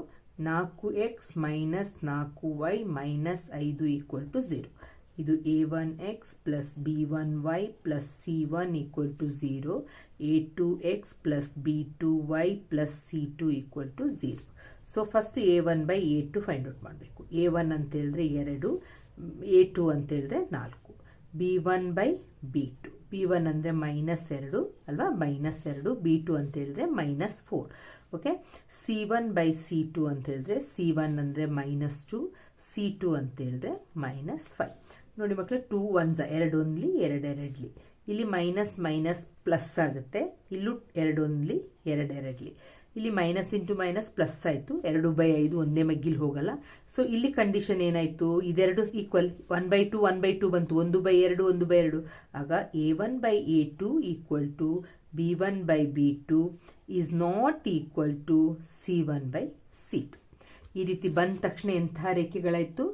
ನಾಲ್ಕು ಎಕ್ಸ್ ಮೈನಸ್ ನಾಲ್ಕು ವೈ ಮೈನಸ್ ಐದು ಈಕ್ವಲ್ ಟು ಝೀರೋ ಇದು A one X plus B one Y plus C one equal to zero A two X plus B two Y plus C two equal to zero so first A one by A two find out ಮಾಡಬೇಕು. A one ಅಂತ ಹೇಳಿದ್ರೆ ಎರಡು A two ಅಂತ ಹೇಳಿದ್ರೆ ನಾಲ್ಕು B one by B two B one ಅಂದರೆ minus ಎರಡು ಅಲ್ವಾ? ಮೈನಸ್ ಎರಡು ಬಿ ಟು ಅಂತ ಹೇಳಿದ್ರೆ minus four okay C one by C two ಅಂತ ಹೇಳಿದ್ರೆ ಸಿ ಒನ್ ಅಂದರೆ ಮೈನಸ್ ಟು ಸಿ ಟು ಅಂತ ಹೇಳಿದ್ರೆ ಮೈನಸ್ ಫೈವ್ ನೋಡಿ ಮಕ್ಕಳು ಟೂ ಒನ್ಸ ಎರಡು ಒಂದ್ಲಿ ಎರಡೆರಡ್ಲಿ ಇಲ್ಲಿ ಮೈನಸ್ ಮೈನಸ್ ಪ್ಲಸ್ ಆಗುತ್ತೆ. ಇಲ್ಲೂ ಎರಡು ಒಂದ್ಲಿ ಎರಡೆರಡ್ಲಿ ಇಲ್ಲಿ ಮೈನಸ್ ಇಂಟು ಮೈನಸ್ ಪ್ಲಸ್ ಆಯಿತು. ಎರಡು ಬೈ ಐದು ಒಂದೇ ಮಗ್ಗಿಲ್ ಹೋಗಲ್ಲ. ಸೊ ಇಲ್ಲಿ ಕಂಡೀಷನ್ ಏನಾಯಿತು? ಇದೆರಡು equal one by two one by two ಬಂತು. ಒಂದು ಬೈ ಎರಡು, ಒಂದು ಬೈ ಎರಡು. ಆಗ A one by A two equal to B one by B two is not equal to C one by C two ಈ ರೀತಿ ಬಂದ ತಕ್ಷಣ ಎಂಥ ರೇಖೆಗಳಾಯಿತು?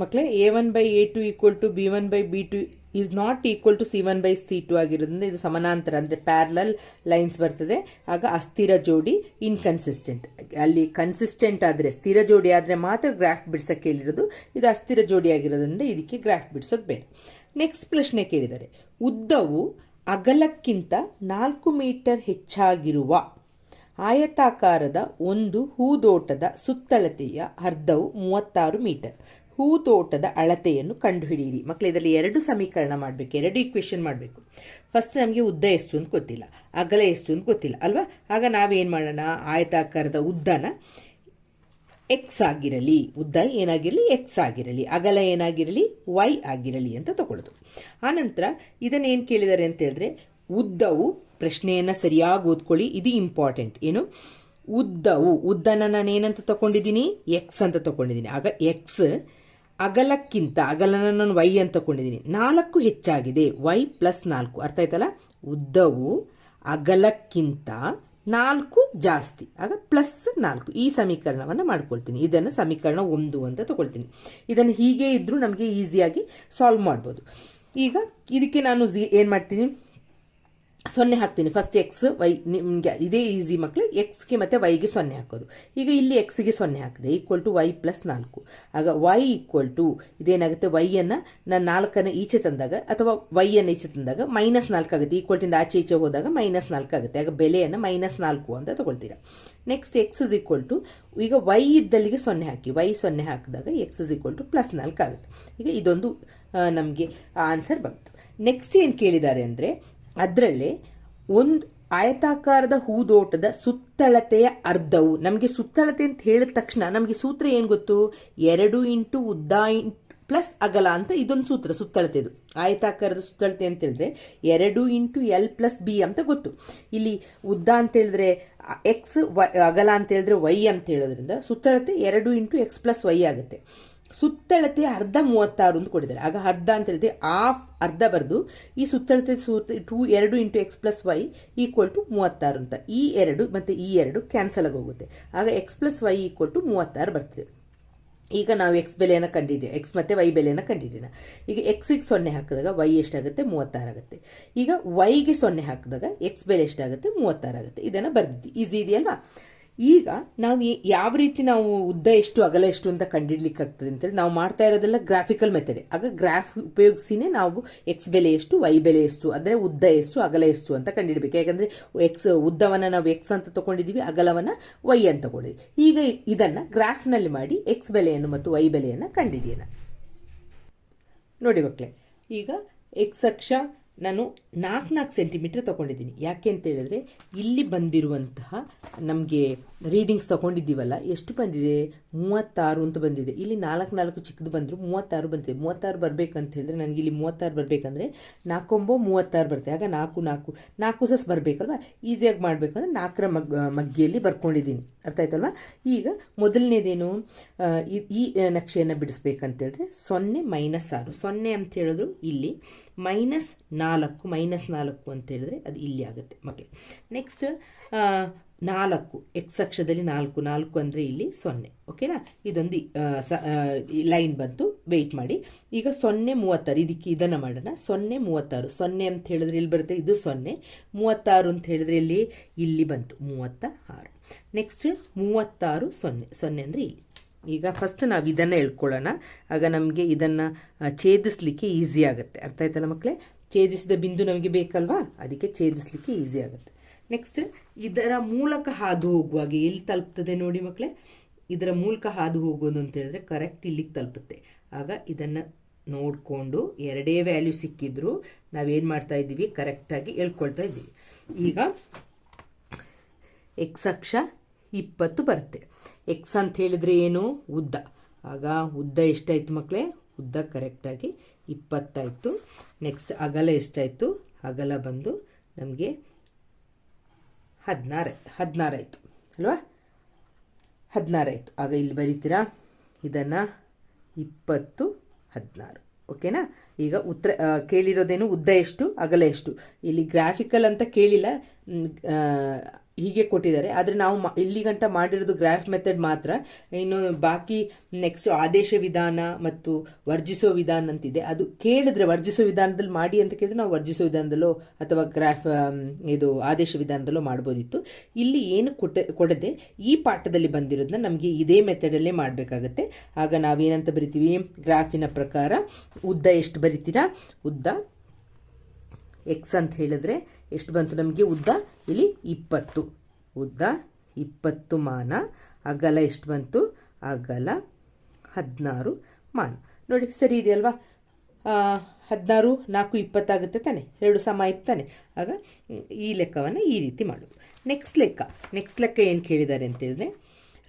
ಮಕ್ಕಳೇ A one by A two equal to B one by B two is not equal to C one by C two ಆಗಿರೋದ್ರಿಂದ ಇದು ಸಮಾನಾಂತರ, ಅಂದರೆ ಪ್ಯಾರಲಲ್ ಲೈನ್ಸ್ ಬರ್ತದೆ. ಆಗ ಅಸ್ಥಿರ ಜೋಡಿ ಇನ್ಕನ್ಸಿಸ್ಟೆಂಟ್ ಅಲ್ಲಿ ಕನ್ಸಿಸ್ಟೆಂಟ್ ಆದರೆ, ಸ್ಥಿರ ಜೋಡಿ ಆದರೆ ಮಾತ್ರ ಗ್ರಾಫ್ ಬಿಡ್ಸಕ್ಕೆ ಹೇಳಿರೋದು, ಇದು ಅಸ್ಥಿರ ಜೋಡಿ ಆಗಿರೋದ್ರಿಂದ ಇದಕ್ಕೆ ಗ್ರಾಫ್ ಬಿಡಿಸೋದು ಬೇಡ. ನೆಕ್ಸ್ಟ್ ಪ್ರಶ್ನೆ ಕೇಳಿದ್ದಾರೆ. ಉದ್ದವು ಅಗಲಕ್ಕಿಂತ ನಾಲ್ಕು ಮೀಟರ್ ಹೆಚ್ಚಾಗಿರುವ ಆಯತಾಕಾರದ ಒಂದು ಹೂದೋಟದ ಸುತ್ತಳತೆಯ ಅರ್ಧವು ಮೂವತ್ತಾರು ಮೀಟರ್. ಹೂತೋಟದ ಅಳತೆಯನ್ನು ಕಂಡುಹಿಡಿಯಿರಿ. ಮಕ್ಕಳು ಇದರಲ್ಲಿ ಎರಡು ಸಮೀಕರಣ ಮಾಡಬೇಕು, ಎರಡು ಈಕ್ವೇಷನ್ ಮಾಡಬೇಕು. ಫಸ್ಟ್ ನಮಗೆ ಉದ್ದ ಎಷ್ಟು ಅಂತ ಗೊತ್ತಿಲ್ಲ, ಅಗಲ ಎಷ್ಟು ಅಂತ ಗೊತ್ತಿಲ್ಲ, ಅಲ್ವಾ? ಆಗ ನಾವೇನು ಮಾಡೋಣ? ಆಯತಾಕಾರದ ಉದ್ದನ ಎಕ್ಸ್ ಆಗಿರಲಿ, ಉದ್ದ ಏನಾಗಿರಲಿ ಎಕ್ಸ್ ಆಗಿರಲಿ, ಅಗಲ ಏನಾಗಿರಲಿ ವೈ ಆಗಿರಲಿ ಅಂತ ತಗೊಳ್ಳೋದು. ಆನಂತರ ಇದನ್ನೇನು ಕೇಳಿದ್ದಾರೆ ಅಂತ ಹೇಳಿದ್ರೆ, ಉದ್ದವು ಪ್ರಶ್ನೆಯನ್ನು ಸರಿಯಾಗಿ ಓದ್ಕೊಳ್ಳಿ, ಇದು ಇಂಪಾರ್ಟೆಂಟ್ ಏನು? ಉದ್ದವು, ಉದ್ದನ ನಾನು ಏನಂತ ತಗೊಂಡಿದ್ದೀನಿ? ಎಕ್ಸ್ ಅಂತ ತಗೊಂಡಿದ್ದೀನಿ. ಆಗ ಎಕ್ಸ್ ಅಗಲಕ್ಕಿಂತ ಅಗಲನ ನಾನು ವೈ ಅಂತ ತಗೊಂಡಿದ್ದೀನಿ ನಾಲ್ಕು ಹೆಚ್ಚಾಗಿದೆ. ವೈ ಪ್ಲಸ್ ನಾಲ್ಕು. ಅರ್ಥ ಆಯ್ತಲ್ಲ? ಉದ್ದವು ಅಗಲಕ್ಕಿಂತ ನಾಲ್ಕು ಜಾಸ್ತಿ. ಆಗ ಪ್ಲಸ್ ನಾಲ್ಕು. ಈ ಸಮೀಕರಣವನ್ನು ಮಾಡ್ಕೊಳ್ತೀನಿ. ಇದನ್ನು ಸಮೀಕರಣ ಒಂದು ಅಂತ ತಗೊಳ್ತೀನಿ. ಇದನ್ನು ಹೀಗೆ ಇದ್ದರೂ ನಮಗೆ ಈಸಿಯಾಗಿ ಸಾಲ್ವ್ ಮಾಡ್ಬೋದು. ಈಗ ಇದಕ್ಕೆ ನಾನು ಏನು ಮಾಡ್ತೀನಿ? ಸೊನ್ನೆ ಹಾಕ್ತೀನಿ. ಫಸ್ಟ್ ಎಕ್ಸ್ ವೈ ನಿಮಗೆ ಇದೇ ಈಸಿ ಮಕ್ಕಳು ಎಕ್ಸ್ಗೆ ಮತ್ತು ವೈಗೆ ಸೊನ್ನೆ ಹಾಕೋದು. ಈಗ ಇಲ್ಲಿ ಎಕ್ಸ್ಗೆ ಸೊನ್ನೆ ಹಾಕಿದೆ. ಈಕ್ವಲ್ ಟು ವೈ ಪ್ಲಸ್ ನಾಲ್ಕು. ಆಗ ವೈ ಈಕ್ವಲ್ ಟು ಇದೇನಾಗುತ್ತೆ? ವೈಯನ್ನು ನಾನು ನಾಲ್ಕನ್ನು ಈಚೆ ತಂದಾಗ ಅಥವಾ ವೈಯನ್ನು ಈಚೆ ತಂದಾಗ ಮೈನಸ್ ನಾಲ್ಕು ಆಗುತ್ತೆ. ಈಕ್ವಲ್ ಟಿಂದ ಆಚೆ ಈಚೆ ಹೋದಾಗ ಮೈನಸ್ ನಾಲ್ಕು ಆಗುತ್ತೆ. ಆಗ ಬೆಲೆಯನ್ನು ಮೈನಸ್ ನಾಲ್ಕು ಅಂತ ತಗೊಳ್ತೀರಾ. Next X is equal to ಈಗ ವೈ ಇದ್ದಲ್ಲಿಗೆ ಸೊನ್ನೆ ಹಾಕಿ. ವೈ ಸೊನ್ನೆ ಹಾಕಿದಾಗ X is equal to plus ನಾಲ್ಕು ಆಗುತ್ತೆ. ಈಗ ಇದೊಂದು ನಮಗೆ ಆನ್ಸರ್ ಬಂತು. ನೆಕ್ಸ್ಟ್ ಏನು ಕೇಳಿದ್ದಾರೆ ಅಂದರೆ ಅದರಲ್ಲೇ ಒಂದು ಆಯತಾಕಾರದ ಹೂದೋಟದ ಸುತ್ತಳತೆಯ ಅರ್ಧವು. ನಮಗೆ ಸುತ್ತಳತೆ ಅಂತ ಹೇಳಿದ ತಕ್ಷಣ ನಮಗೆ ಸೂತ್ರ ಏನು ಗೊತ್ತು? ಎರಡು ಇಂಟು ಉದ್ದ ಪ್ಲಸ್ ಅಗಲ ಅಂತ ಇದೊಂದು ಸೂತ್ರ, ಸುತ್ತಳತೆದು. ಆಯತಾಕಾರದ ಸುತ್ತಳತೆ ಅಂತ ಹೇಳಿದ್ರೆ ಎರಡು ಇಂಟು ಎಲ್ ಪ್ಲಸ್ ಬಿ ಅಂತ ಗೊತ್ತು. ಇಲ್ಲಿ ಉದ್ದ ಅಂತ ಹೇಳಿದ್ರೆ ಎಕ್ಸ್ ಅಗಲ ಅಂತ ಹೇಳಿದ್ರೆ ವೈ ಅಂತ ಹೇಳೋದ್ರಿಂದ ಸುತ್ತಳತೆ ಎರಡು ಇಂಟು ಎಕ್ಸ್ ಪ್ಲಸ್ ವೈ ಆಗುತ್ತೆ. ಸುತ್ತಳತೆ ಅರ್ಧ ಮೂವತ್ತಾರು ಅಂತ ಕೊಟ್ಟಿದ್ದಾರೆ. ಆಗ ಅರ್ಧ ಅಂತ ಹೇಳಿದ್ರೆ ಆಫ್ ಅರ್ಧ ಬರೆದು ಈ ಸುತ್ತಳತೆ ಸೂತ್ರ ಟೂ ಎರಡು into X plus Y equal to ಮೂವತ್ತಾರು ಅಂತ. ಈ ಎರಡು ಮತ್ತು ಈ ಎರಡು ಕ್ಯಾನ್ಸಲ್ ಆಗಿ ಹೋಗುತ್ತೆ. ಆಗ X plus Y equal to ಮೂವತ್ತಾರು ಬರ್ತದೆ. ಈಗ ನಾವು ಎಕ್ಸ್ ಬೆಲೆಯನ್ನು ಕಂಡಿದ್ದೀವಿ. ಎಕ್ಸ್ ಮತ್ತು ವೈ ಬೆಲೆಯನ್ನು ಕಂಡಿದ್ದೀನ ಈಗ ಎಕ್ಸಿಗೆ ಸೊನ್ನೆ ಹಾಕಿದಾಗ ವೈ ಎಷ್ಟಾಗುತ್ತೆ? ಮೂವತ್ತಾರು ಆಗುತ್ತೆ. ಈಗ ವೈಗೆ ಸೊನ್ನೆ ಹಾಕಿದಾಗ ಎಕ್ಸ್ ಬೆಲೆ ಎಷ್ಟಾಗುತ್ತೆ? ಮೂವತ್ತಾರು ಆಗುತ್ತೆ. ಇದನ್ನು ಬರೆದಿದ್ದು ಈಸಿ ಇದೆಯಲ್ವಾ? ಈಗ ನಾವು ಯಾವ ರೀತಿ ನಾವು ಉದ್ದ ಎಷ್ಟು, ಅಗಲ ಎಷ್ಟು ಅಂತ ಕಂಡಿಡ್ಲಿಕ್ಕೆ ಆಗ್ತದೆ ಅಂತೇಳಿ ನಾವು ಮಾಡ್ತಾ ಇರೋದೆಲ್ಲ ಗ್ರಾಫಿಕಲ್ ಮೆಥಡ್ ಆಗ ಗ್ರಾಫ್ ಉಪಯೋಗಿಸಿನೇ ನಾವು ಎಕ್ಸ್ ಬೆಲೆ ಎಷ್ಟು ವೈ ಬೆಲೆ ಎಷ್ಟು, ಅಂದರೆ ಉದ್ದ ಎಷ್ಟು, ಅಗಲ ಎಷ್ಟು ಅಂತ ಕಂಡಿಡ್ಬೇಕು. ಯಾಕಂದರೆ ಎಕ್ಸ್ ಉದ್ದವನ್ನು ನಾವು ಎಕ್ಸ್ ಅಂತ ತಗೊಂಡಿದ್ದೀವಿ ಅಗಲವನ್ನು ವೈ ಅಂತ ತಗೊಂಡಿದ್ವಿ. ಈಗ ಇದನ್ನು ಗ್ರಾಫ್ನಲ್ಲಿ ಮಾಡಿ ಎಕ್ಸ್ ಬೆಲೆಯನ್ನು ಮತ್ತು ವೈ ಬೆಲೆಯನ್ನು ಕಂಡಿಡಿಯೋಣ. ನೋಡಿ ಮಕ್ಕಳೇ ಈಗ ಎಕ್ಸ್ ಅಕ್ಷ ನಾನು ನಾಲ್ಕು ನಾಲ್ಕು ಸೆಂಟಿಮೀಟ್ರ್ ತಗೊಂಡಿದ್ದೀನಿ. ಯಾಕೆ ಅಂತ ಹೇಳಿದ್ರೆ, ಇಲ್ಲಿ ಬಂದಿರುವಂತಹ ನಮಗೆ ರೀಡಿಂಗ್ಸ್ ತೊಗೊಂಡಿದ್ದೀವಲ್ಲ, ಎಷ್ಟು ಬಂದಿದೆ? ಮೂವತ್ತಾರು ಅಂತ ಬಂದಿದೆ. ಇಲ್ಲಿ ನಾಲ್ಕು ನಾಲ್ಕು ಚಿಕ್ಕದು ಬಂದರು, ಮೂವತ್ತಾರು ಬಂದಿದೆ. ಮೂವತ್ತಾರು ಬರಬೇಕಂತ ಹೇಳಿದ್ರೆ ನನಗೆ ಇಲ್ಲಿ ಮೂವತ್ತಾರು ಬರಬೇಕಂದ್ರೆ ನಾಲ್ಕೊಂಬೋ ಮೂವತ್ತಾರು ಬರುತ್ತೆ ಆಗ ನಾಲ್ಕು ನಾಲ್ಕು ನಾಲ್ಕು ಸಸ್ ಬರಬೇಕಲ್ವ? ಈಸಿಯಾಗಿ ಮಾಡಬೇಕಂದ್ರೆ ನಾಲ್ಕರ ಮಗ್, ಮಗ್ಗಿಯಲ್ಲಿ ಬರ್ಕೊಂಡಿದ್ದೀನಿ. ಅರ್ಥ ಆಯ್ತಲ್ವಾ? ಈಗ ಮೊದಲನೇದೇನು? ಈ ನಕ್ಷೆಯನ್ನು ಬಿಡಿಸ್ಬೇಕಂತೇಳಿದ್ರೆ ಸೊನ್ನೆ ಮೈನಸ್ ಆರು. ಸೊನ್ನೆ ಅಂತ ಹೇಳಿದ್ರು ಇಲ್ಲಿ ಮೈನಸ್ ನಾಲ್ಕು ಮೈನಸ್ ನಾಲ್ಕು ಅಂತ ಹೇಳಿದ್ರೆ ಅದು ಇಲ್ಲಿ ಆಗುತ್ತೆ. ಮಕ್ಕಳು ನೆಕ್ಸ್ಟ್ ನಾಲ್ಕು ಎಕ್ಸ್ ಅಕ್ಷದಲ್ಲಿ ನಾಲ್ಕು ನಾಲ್ಕು ಅಂದರೆ ಇಲ್ಲಿ ಸೊನ್ನೆ ಓಕೆನಾ ಇದೊಂದು ಲೈನ್ ಬಂತು ವೆಯ್ಟ್ ಮಾಡಿ. ಈಗ ಸೊನ್ನೆ ಮೂವತ್ತಾರು, ಇದಕ್ಕೆ ಇದನ್ನು ಮಾಡೋಣ. ಸೊನ್ನೆ ಮೂವತ್ತಾರು, ಸೊನ್ನೆ ಅಂತ ಹೇಳಿದ್ರೆ ಇಲ್ಲಿ ಬರುತ್ತೆ? ಇದು ಸೊನ್ನೆ. ಮೂವತ್ತಾರು ಅಂತ ಹೇಳಿದ್ರೆ ಇಲ್ಲಿ ಇಲ್ಲಿ ಬಂತು ಮೂವತ್ತ ಆರು ನೆಕ್ಸ್ಟ್ ಮೂವತ್ತಾರು ಸೊನ್ನೆ ಸೊನ್ನೆ ಅಂದರೆ ಇಲ್ಲಿ. ಈಗ ಫಸ್ಟ್ ನಾವು ಇದನ್ನು ಹೇಳ್ಕೊಳ್ಳೋಣ. ಆಗ ನಮಗೆ ಇದನ್ನು ಛೇದಿಸ್ಲಿಕ್ಕೆ ಈಸಿ ಆಗುತ್ತೆ. ಅರ್ಥ ಆಯ್ತಲ್ಲ ಮಕ್ಕಳೇ ಛೇದಿಸಿದ ಬಿಂದು ನಮಗೆ ಬೇಕಲ್ವಾ? ಅದಕ್ಕೆ ಛೇದಿಸ್ಲಿಕ್ಕೆ ಈಸಿ ಆಗುತ್ತೆ. ನೆಕ್ಸ್ಟ್ ಇದರ ಮೂಲಕ ಹಾದು ಹೋಗುವಾಗ ಎಲ್ಲಿ ತಲುಪ್ತದೆ ನೋಡಿ ಮಕ್ಕಳೇ. ಇದರ ಮೂಲಕ ಹಾದು ಹೋಗೋದು ಅಂತ ಹೇಳಿದ್ರೆ ಕರೆಕ್ಟ್ ಇಲ್ಲಿಗೆ ತಲುಪುತ್ತೆ. ಆಗ ಇದನ್ನು ನೋಡಿಕೊಂಡು ಎರಡೇ ವ್ಯಾಲ್ಯೂ ಸಿಕ್ಕಿದ್ರು ನಾವೇನು ಮಾಡ್ತಾ ಇದ್ದೀವಿ? ಕರೆಕ್ಟಾಗಿ ಹೇಳ್ಕೊಳ್ತಾ ಇದ್ದೀವಿ. ಈಗ ಎಕ್ಸ್ ಅಕ್ಷ ಇಪ್ಪತ್ತು ಬರುತ್ತೆ. ಎಕ್ಸ್ ಅಂತ ಹೇಳಿದ್ರೆ ಏನು? ಉದ್ದ. ಆಗ ಉದ್ದ ಎಷ್ಟಾಯ್ತು ಮಕ್ಕಳೇ? ಉದ್ದ ಕರೆಕ್ಟಾಗಿ ಇಪ್ಪತ್ತಾಯಿತು. ನೆಕ್ಸ್ಟ್ ಅಗಲ ಎಷ್ಟಾಯಿತು? ಅಗಲ ಬಂದು ನಮಗೆ ಹದಿನಾರು ಹದಿನಾರಾಯಿತು ಅಲ್ವಾ? ಹದಿನಾರಾಯಿತು ಆಗ ಇಲ್ಲಿ ಬರೀತೀರಾ? ಇದನ್ನು ಇಪ್ಪತ್ತು ಹದಿನಾರು. ಓಕೆನಾ? ಈಗ ಉತ್ತರ ಕೇಳಿರೋದೇನು ಉದ್ದ ಎಷ್ಟು, ಅಗಲ ಎಷ್ಟು? ಇಲ್ಲಿ ಗ್ರಾಫಿಕಲ್ ಅಂತ ಕೇಳಿಲ್ಲ. ಹೀಗೆ ಕೊಟ್ಟಿದ್ದಾರೆ. ಆದರೆ ನಾವು ಇಲ್ಲಿ ಗಂಟ ಮಾಡಿರೋದು ಗ್ರಾಫ್ ಮೆಥಡ್ ಮಾತ್ರ. ಇನ್ನು ಬಾಕಿ ನೆಕ್ಸ್ಟ್ ಆದೇಶ ವಿಧಾನ ಮತ್ತು ವರ್ಜಿಸೋ ವಿಧಾನ ಅಂತಿದೆ. ಅದು ಕೇಳಿದ್ರೆ ವರ್ಜಿಸೋ ವಿಧಾನದಲ್ಲಿ ಮಾಡಿ ಅಂತ ಕೇಳಿದ್ರೆ ನಾವು ವರ್ಜಿಸೋ ವಿಧಾನದಲ್ಲೋ ಅಥವಾ ಗ್ರಾಫ್ ಇದು ಆದೇಶ ವಿಧಾನದಲ್ಲೋ ಮಾಡ್ಬೋದಿತ್ತು. ಇಲ್ಲಿ ಏನು ಕೊಡದೆ ಈ ಪಾಠದಲ್ಲಿ ಬಂದಿರೋದನ್ನ ನಮಗೆ ಇದೇ ಮೆಥಡಲ್ಲೇ ಮಾಡಬೇಕಾಗತ್ತೆ. ಆಗ ನಾವೇನಂತ ಬರಿತೀವಿ? ಗ್ರಾಫಿನ ಪ್ರಕಾರ ಉದ್ದ ಎಷ್ಟು ಬರಿತೀರಾ? ಉದ್ದ ಎಕ್ಸ್ ಅಂತ ಹೇಳಿದ್ರೆ ಎಷ್ಟು ಬಂತು ನಮಗೆ? ಉದ್ದ, ಇಲ್ಲಿ ಇಪ್ಪತ್ತು. ಉದ್ದ, ಇಪ್ಪತ್ತು ಮಾನ. ಅಗಲ ಎಷ್ಟು ಬಂತು? ಅಗಲ ಹದಿನಾರು ಮಾನ. ನೋಡಿ, ಸರಿ ಇದೆಯಲ್ವಾ? ಹದಿನಾರು, ನಾಲ್ಕು, ಇಪ್ಪತ್ತಾಗುತ್ತೆ ತಾನೆ. ಎರಡು ಸಮ ಆಯ್ತು ತಾನೆ. ಆಗ ಈ ಲೆಕ್ಕವನ್ನು ಈ ರೀತಿ ಮಾಡೋದು. ನೆಕ್ಸ್ಟ್ ಲೆಕ್ಕ. ನೆಕ್ಸ್ಟ್ ಲೆಕ್ಕ ಏನು ಕೇಳಿದ್ದಾರೆ ಅಂತ ಹೇಳಿದ್ರೆ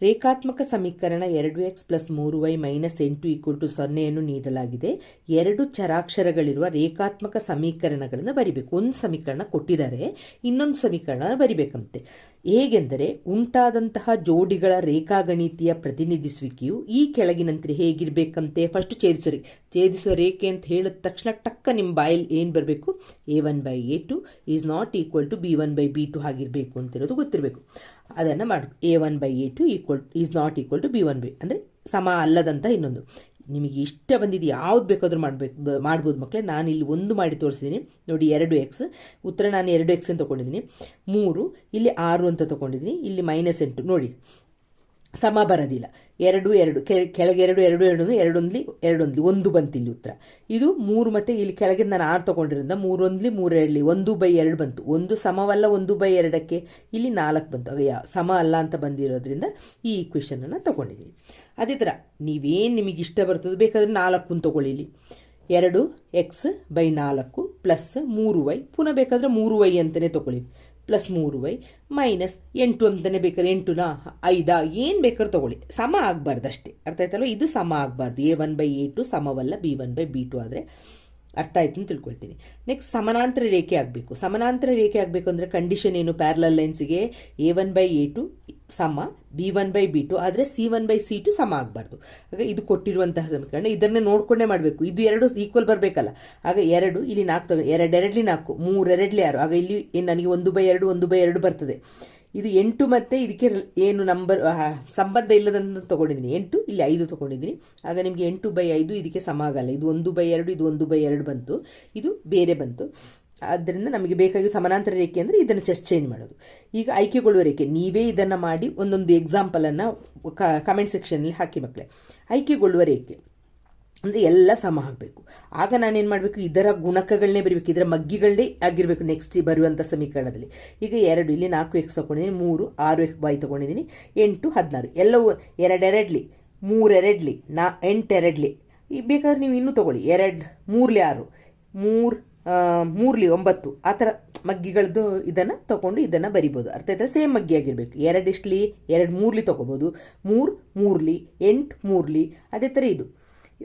ರೇಖಾತ್ಮಕ ಸಮೀಕರಣ ಎರಡು ಎಕ್ಸ್ ಪ್ಲಸ್ ಮೂರು ವೈ ಮೈನಸ್ ಎಂಟು ಈಕ್ವಲ್ ಟು ಸೊನ್ನೆಯನ್ನು ನೀಡಲಾಗಿದೆ. ಎರಡು ಚರಾಕ್ಷರಗಳಿರುವ ರೇಖಾತ್ಮಕ ಸಮೀಕರಣಗಳನ್ನು ಬರಿಬೇಕು. ಒಂದು ಸಮೀಕರಣ ಕೊಟ್ಟಿದ್ದಾರೆ, ಇನ್ನೊಂದು ಸಮೀಕರಣ ಬರಿಬೇಕಂತೆ. ಹೇಗೆಂದರೆ, ಉಂಟಾದಂತಹ ಜೋಡಿಗಳ ರೇಖಾಗಣಿತೀಯ ಪ್ರತಿನಿಧಿಸುವಿಕೆಯು ಈ ಕೆಳಗಿನಂತೆ ಹೇಗಿರಬೇಕಂತೆ ಫಸ್ಟ್ ಛೇದಿಸೋ ಛೇದಿಸುವ ರೇಖೆ ಅಂತ ಹೇಳಿದ ತಕ್ಷಣ ಟಕ್ಕ ನಿಮ್ಮ ಬಾಯಲ್ಲಿ ಏನು ಬರಬೇಕು? A one by A two is not equal to B one by B two ಆಗಿರಬೇಕು ಅಂತಿರೋದು ಗೊತ್ತಿರಬೇಕು. ಅದನ್ನು ಮಾಡಿ. A one by A two equal is not equal to B one B ಅಂದರೆ ಸಮ ಅಲ್ಲದಂತ ಇನ್ನೊಂದು. ನಿಮಗೆ ಇಷ್ಟ ಬಂದಿದ್ದು ಯಾವ್ದು ಬೇಕಾದರೂ ಮಾಡಬೇಕು ಮಾಡ್ಬೋದು ಮಕ್ಕಳೇ ನಾನು ಇಲ್ಲಿ ಒಂದು ಮಾಡಿ ತೋರಿಸಿದ್ದೀನಿ ನೋಡಿ, ಎರಡು ಎಕ್ಸ್ ಉತ್ತರ ನಾನು ಎರಡು ಎಕ್ಸ್ ಅಂತ ತೊಗೊಂಡಿದ್ದೀನಿ. ಮೂರು, ಇಲ್ಲಿ ಆರು ಅಂತ ತೊಗೊಂಡಿದ್ದೀನಿ. ಇಲ್ಲಿ ಮೈನಸ್ ಎಂಟು. ನೋಡಿ ಸಮ ಬರೋದಿಲ್ಲ. ಎರಡು ಎರಡು ಕೆಳಗೆ ಎರಡು ಎರಡು ಎರಡು ಎರಡೊಂದ್ಲಿ ಎರಡೊಂದ್ಲಿ, ಒಂದು ಬಂತು ಇಲ್ಲಿ ಉತ್ತರ. ಇದು ಮೂರು ಮತ್ತೆ ಇಲ್ಲಿ ಕೆಳಗೆ ನಾನು ಆರು ತೊಗೊಂಡಿರೋದ್ರಿಂದ ಮೂರೊಂದ್ಲಿ, ಮೂರೆರಡ್ಲಿ, ಒಂದು ಬೈ ಎರಡು ಬಂತು. ಒಂದು ಸಮವಲ್ಲ, ಒಂದು ಬೈ ಎರಡಕ್ಕೆ ಇಲ್ಲಿ ನಾಲ್ಕು ಬಂತು. ಆಗ ಸಮ ಅಲ್ಲ ಅಂತ ಬಂದಿರೋದ್ರಿಂದ ಈ ಈಕ್ವೇಷನನ್ನು ತಗೊಂಡಿದ್ದೀನಿ. ಅದೇ ಥರ, ನೀವೇನು ನಿಮಗೆ ಇಷ್ಟ ಬರ್ತದೆ, ಬೇಕಾದರೆ ನಾಲ್ಕು ತಗೊಳ್ಳಿ ಇಲ್ಲಿ ಎರಡು ಎಕ್ಸ್ ಬೈ ನಾಲ್ಕು ಪ್ಲಸ್ ಮೂರು ವೈ ಪುನಃ ಬೇಕಾದರೆ ಮೂರು ವೈ ಅಂತಲೇ ತೊಗೊಳ್ಳಿ. ಪ್ಲಸ್ ಮೂರು ವೈ ಮೈನಸ್ ಎಂಟು ಅಂತಲೇ ಬೇಕಾದ್ರೆ ಎಂಟುನಾ ಐದಾ? ಏನು ಬೇಕಾದ್ರೂ ತಗೊಳ್ಳಿ. ಸಮ ಆಗಬಾರ್ದು ಅಷ್ಟೇ ಅರ್ಥ ಆಯ್ತಲ್ವ? ಇದು ಸಮ ಆಗಬಾರ್ದು. A one by A two ಸಮವಲ್ಲ, B one by B two ಆದರೆ ಅರ್ಥ ಆಯ್ತು ಅಂತ ತಿಳ್ಕೊಳ್ತೀನಿ. ನೆಕ್ಸ್ಟ್ ಸಮಾನಾಂತರ ರೇಖೆ ಆಗಬೇಕು. ಸಮಾನಾಂತರ ರೇಖೆ ಆಗಬೇಕು ಅಂದರೆ ಕಂಡೀಷನ್ ಏನು? Parallel ಲೈನ್ಸ್ಗೆ A one by A two ಸಮ B one by B two ಆದರೆ C one by C two ಸಮ ಆಗಬಾರ್ದು. ಆಗ ಇದು ಕೊಟ್ಟಿರುವಂತಹ ಸಮೀಕರಣ. ಇದನ್ನೇ ನೋಡ್ಕೊಂಡೇ ಮಾಡಬೇಕು. ಇದು ಎರಡು ಈಕ್ವಲ್ ಬರಬೇಕಲ್ಲ. ಆಗ ಎರಡು, ಇಲ್ಲಿ ನಾಲ್ಕು ತಗೋ ಎರಡು ಎರಡ್ಲಿ ನಾಲ್ಕು, ಮೂರು ಎರಡ್ಲಿ ಆರು. ಆಗ ಇಲ್ಲಿ ನನಗೆ ಒಂದು ಬೈ ಎರಡು, ಒಂದು ಬೈ ಎರಡು ಬರ್ತದೆ. ಇದು ಎಂಟು ಮತ್ತೆ ಇದಕ್ಕೆ ಏನು ನಂಬರ್ ಸಂಬಂಧ ಇಲ್ಲದಂತ ತಗೊಂಡಿದ್ದೀನಿ. ಎಂಟು, ಇಲ್ಲಿ ಐದು ತಗೊಂಡಿದ್ದೀನಿ. ಆಗ ನಿಮಗೆ ಎಂಟು ಬೈ ಐದು ಇದಕ್ಕೆ ಸಮ ಆಗಲ್ಲ. ಇದು ಒಂದು ಬೈ ಎರಡು, ಇದು ಒಂದು ಬೈ ಎರಡು ಬಂತು. ಇದು ಬೇರೆ ಬಂತು. ಆದ್ದರಿಂದ ನಮಗೆ ಬೇಕಾಗಿ ಸಮಾನಾಂತರ ರೇಖೆ ಅಂದರೆ ಇದನ್ನು ಚೆಸ್ ಚೇಂಜ್ ಮಾಡೋದು. ಈಗ ಆಯ್ಕೆಗೊಳ್ಳುವ ರೇಖೆ, ನೀವೇ ಇದನ್ನು ಮಾಡಿ ಒಂದೊಂದು ಎಕ್ಸಾಂಪಲನ್ನು ಕಮೆಂಟ್ ಸೆಕ್ಷನಲ್ಲಿ ಹಾಕಿ ಮಕ್ಕಳೇ ಆಯ್ಕೆಗೊಳ್ಳುವ ರೇಖೆ ಅಂದರೆ ಎಲ್ಲ ಸಮ ಆಗಬೇಕು. ಆಗ ನಾನೇನು ಮಾಡಬೇಕು? ಇದರ ಗುಣಕಗಳನ್ನೇ ಬರಬೇಕು, ಇದರ ಮಗ್ಗಿಗಳನ್ನೇ ಆಗಿರಬೇಕು ನೆಕ್ಸ್ಟ್ ಬರುವಂಥ ಸಮೀಕರಣದಲ್ಲಿ. ಈಗ ಎರಡು, ಇಲ್ಲಿ ನಾಲ್ಕು ಎಕ್ಸ್ ತೊಗೊಂಡಿದ್ದೀನಿ, ಮೂರು, ಆರು ಎಕ್ಸ್ ಬಾಯ್ ತೊಗೊಂಡಿದ್ದೀನಿ, ಎಂಟು, ಹದಿನಾರು. ಎಲ್ಲವೂ ಎರಡೆರಡ್ಲಿ, ಮೂರೆರಡ್ಲಿ, ನಾ, ಎಂಟೆರಡ್ಲಿ. ಈಗ ಬೇಕಾದ್ರೆ ನೀವು ಇನ್ನೂ ತೊಗೊಳ್ಳಿ. ಎರಡು, ಮೂರ್ಲಿ ಆರು, ಮೂರು ಮೂರ್ಲಿ ಒಂಬತ್ತು. ಆ ಥರ ಮಗ್ಗಿಗಳದ್ದು ಇದನ್ನು ತಗೊಂಡು ಇದನ್ನು ಬರಿಬೋದು. ಅರ್ಥ ಆಯ್ತಾ? ಸೇಮ್ ಮಗ್ಗಿ ಆಗಿರಬೇಕು. ಎರಡಿಷ್ಟಲಿ ಎರಡು ಮೂರ್ಲಿ ತೊಗೋಬೋದು. ಮೂರು, ಮೂರ್ಲಿ, ಎಂಟು ಮೂರ್ಲಿ, ಅದೇ ಥರ ಇದು.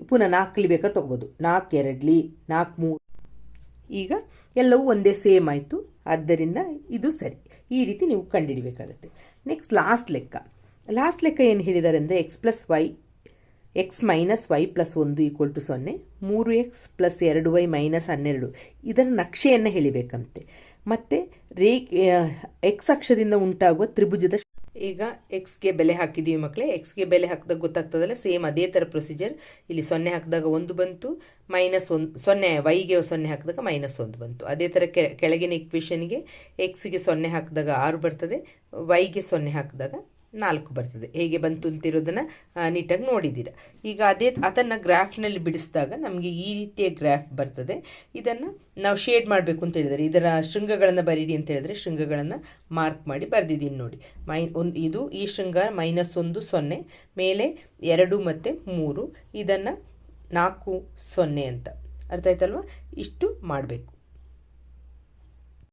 ಪುನಃ ನಾಲ್ಕಲಿ ಬೇಕಾದ್ರೆ ತೊಗೋಬೋದು. ನಾಲ್ಕು ಎರಡ್ಲಿ, ನಾಲ್ಕು ಮೂರು. ಈಗ ಎಲ್ಲವೂ ಒಂದೇ ಸೇಮ್ ಆಯಿತು. ಆದ್ದರಿಂದ ಇದು ಸರಿ. ಈ ರೀತಿ ನೀವು ಕಂಡುಹಿಡಿಬೇಕಾಗತ್ತೆ. ನೆಕ್ಸ್ಟ್ ಲಾಸ್ಟ್ ಲೆಕ್ಕ. ಲಾಸ್ಟ್ ಲೆಕ್ಕ ಏನು ಹೇಳಿದ್ದಾರೆ ಅಂದರೆ X plus Y X minus Y plus ಒಂದು ಈಕ್ವಲ್ ಟು ಸೊನ್ನೆ, ಮೂರು ಎಕ್ಸ್ ಪ್ಲಸ್ ಎರಡು ವೈ ಮೈನಸ್ ಹನ್ನೆರಡು. ಇದರ ನಕ್ಷೆಯನ್ನು ಹೇಳಿಬೇಕಂತೆ. ಮತ್ತು ರೇ ಎಕ್ಸ್ ಅಕ್ಷದಿಂದ ಉಂಟಾಗುವ ತ್ರಿಭುಜದ ಈಗ ಎಕ್ಸ್ಗೆ ಬೆಲೆ ಹಾಕಿದ್ದೀವಿ ಮಕ್ಕಳೇ ಎಕ್ಸ್ಗೆ ಬೆಲೆ ಹಾಕಿದಾಗ ಗೊತ್ತಾಗ್ತದಲ್ಲ ಸೇಮ್ ಅದೇ ಥರ ಪ್ರೊಸೀಜರ್ ಇಲ್ಲಿ ಸೊನ್ನೆ ಹಾಕಿದಾಗ ಒಂದು ಬಂತು ಮೈನಸ್ ಒಂದು, ಸೊನ್ನೆ ವೈಗೆ ಸೊನ್ನೆ ಹಾಕಿದಾಗ ಮೈನಸ್ ಒಂದು ಬಂತು. ಅದೇ ಥರ ಕೆಳಗಿನ ಇಕ್ವೇಷನ್ಗೆ ಎಕ್ಸ್ಗೆ ಸೊನ್ನೆ ಹಾಕಿದಾಗ ಆರು ಬರ್ತದೆ ವೈಗೆ ಸೊನ್ನೆ ಹಾಕಿದಾಗ ನಾಲ್ಕು ಬರ್ತದೆ. ಹೇಗೆ ಬಂತು ಅಂತಿರೋದನ್ನು ನೀಟಾಗಿ ನೋಡಿದ್ದೀರ. ಈಗ ಅದೇ ಅದನ್ನು ಗ್ರಾಫ್ನಲ್ಲಿ ಬಿಡಿಸಿದಾಗ ನಮಗೆ ಈ ರೀತಿಯ ಗ್ರಾಫ್ ಬರ್ತದೆ. ಇದನ್ನು ನಾವು ಶೇಡ್ ಮಾಡಬೇಕು ಅಂತ ಹೇಳಿದರೆ. ಇದರ ಶೃಂಗಗಳನ್ನು ಬರೀರಿ ಅಂತ ಹೇಳಿದರೆ ಶೃಂಗಗಳನ್ನು ಮಾರ್ಕ್ ಮಾಡಿ ಬರೆದಿದ್ದೀನಿ ನೋಡಿ. ಮೈ, ಒಂದು, ಇದು ಈ ಶೃಂಗ ಮೈನಸ್ ಒಂದು ಸೊನ್ನೆ, ಮೇಲೆ ಎರಡು ಮತ್ತು ಮೂರು, ಇದನ್ನು ನಾಲ್ಕು ಸೊನ್ನೆ ಅಂತ. ಅರ್ಥ ಆಯ್ತಲ್ವ? ಇಷ್ಟು ಮಾಡಬೇಕು.